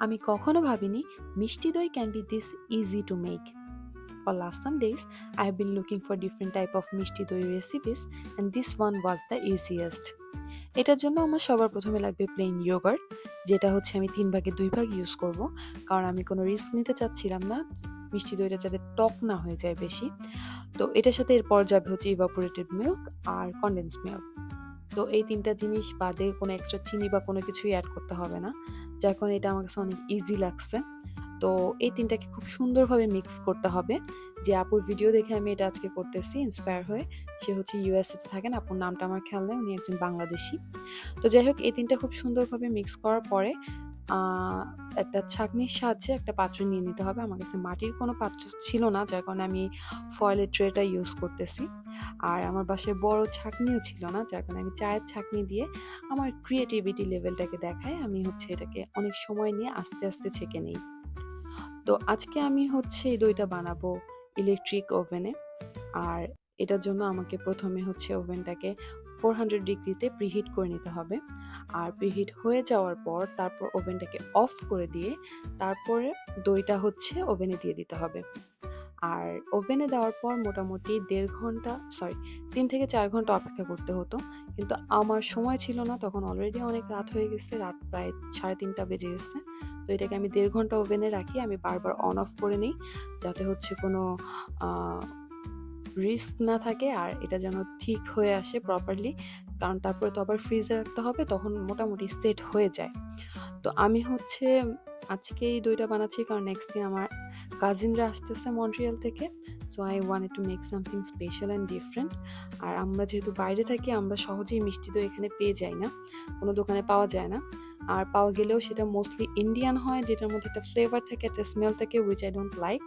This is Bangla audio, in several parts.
আমি কখনো ভাবিনি mishti doi can be this easy to make For last some days, I have been looking for different type of mishti doi recipes and this one was the easiest. এটার জন্য আমার সবার প্রথমে লাগবে প্লেন ইয়োগার্ট যেটা হচ্ছে আমি তিন ভাগে দুই ভাগ ইউজ করব কারণ আমি কোনো রিস্ক নিতে চাচ্ছিলাম না মিষ্টি দইটা যাতে টক না হয়ে যায় বেশি। তো এটার সাথে এরপর যাবে হচ্ছে ইভাপোরেটেড মিল্ক আর কনডেন্স মিল্ক তো এই তিনটা জিনিস বাদে কোনো এক্সট্রা চিনি বা কোনো কিছুই অ্যাড করতে হবে না। যার কারণে এটা আমার কাছে অনেক ইজি লাগছে। তো এই তিনটাকে খুব সুন্দরভাবে মিক্স করতে হবে। যে আপুর ভিডিও দেখে আমি এটা আজকে করতেছি ইন্সপায়ার হয়ে। সে হচ্ছে ইউএসএতে থাকেন, আপুর নামটা আমার খেয়াল নেই, উনি একজন বাংলাদেশি। তো যাই হোক, এই তিনটা খুব সুন্দরভাবে মিক্স করার পরে একটা ছাঁকনির সাহায্যে একটা পাত্র নিয়ে নিতে হবে। আমার কাছে মাটির কোনো পাত্র ছিল না, যার কারণে আমি ফয়েলের ট্রেটা ইউজ করতেছি। আর আমার বাসায় বড় ছাঁকনিও ছিল না, যার কারণে আমি চায়ের ছাঁকনি দিয়ে আমার ক্রিয়েটিভিটি লেভেলটাকে দেখায় আমি হচ্ছে এটাকে অনেক সময় নিয়ে আস্তে আস্তে ছেঁকে নিই। তো আজকে আমি হচ্ছে এই দইটা বানাবো ইলেকট্রিক ওভেনে আর এটার জন্য আমাকে প্রথমে হচ্ছে ওভেনটাকে ফোর হান্ড্রেড ডিগ্রিতে প্রিহিট করে নিতে হবে। আর প্রিহিট হয়ে যাওয়ার পর তারপর ওভেনটাকে অফ করে দিয়ে তারপরে দইটা হচ্ছে ওভেনে দিয়ে দিতে হবে। আর ওভেনে দেওয়ার পর মোটামুটি দেড় ঘণ্টা সরি তিন থেকে চার ঘণ্টা অপেক্ষা করতে হতো। কিন্তু আমার সময় ছিল না, তখন অলরেডি অনেক রাত হয়ে গেছে, রাত প্রায় সাড়ে তিনটা বেজে গেছে। তো এটাকে আমি দেড় ঘণ্টা ওভেনে রাখি, আমি বারবার অন অফ করে নিই, যাতে হচ্ছে কোনো রিস্ক না থাকে আর এটা যেন ঠিক হয়ে আসে প্রপারলি কারণ তারপরে তো আবার ফ্রিজে রাখতে হবে, তখন মোটামুটি সেট হয়ে যায়। তো আমি হচ্ছে আজকে এই দইটা বানাচ্ছি, কারণ নেক্সট দিন আমার কাজিনরা আসতেছে মন্ট্রিয়াল থেকে so I want to make something special and different আর আমরা যেহেতু বাইরে থাকি, আমরা সহজেই মিষ্টি দই এখানে পেয়ে যাই না, কোনো দোকানে পাওয়া যায় না। আর পাওয়া গেলেও সেটা মোস্টলি ইন্ডিয়ান হয়, যেটার মধ্যে একটা ফ্লেভার থাকে, একটা স্মেল থাকে উইচ আই ডোন্ট লাইক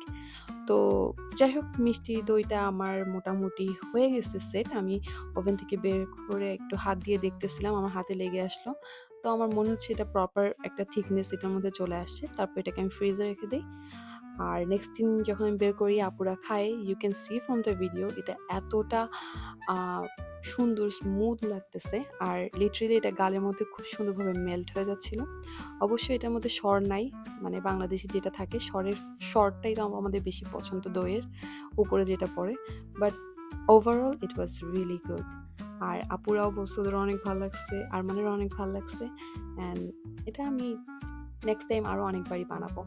তো যাই হোক, মিষ্টি দইটা আমার মোটামুটি হয়ে গেছে সেট আমি ওভেন থেকে বের করে একটু হাত দিয়ে দেখতেছিলাম, আমার হাতে লেগে আসলো। তো আমার মনে হচ্ছে এটা প্রপার একটা থিকনেস এটার মধ্যে চলে আসছে। তারপর এটাকে আমি ফ্রিজে রেখে দিই। আর নেক্সট দিন যখন আমি বের করি, আপুরা খায় you can see from the video এটা এতটা সুন্দর স্মুথ লাগতেছে। আর লিটারেলি এটা গালের মধ্যে খুব সুন্দরভাবে মেল্ট হয়ে যাচ্ছিল। অবশ্যই এটার মধ্যে স্বর নাই মানে বাংলাদেশে যেটা থাকে, স্বরের স্বরটাই তো আমাদের বেশি পছন্দ দইয়ের উপরে যেটা পড়ে। But overall it was really good আর আপুরাও বলছে অনেক ভালো লাগছে আর মানেরও অনেক ভালো লাগছে। অ্যান্ড এটা আমি নেক্সট টাইম আরও অনেকবারই বানাবো।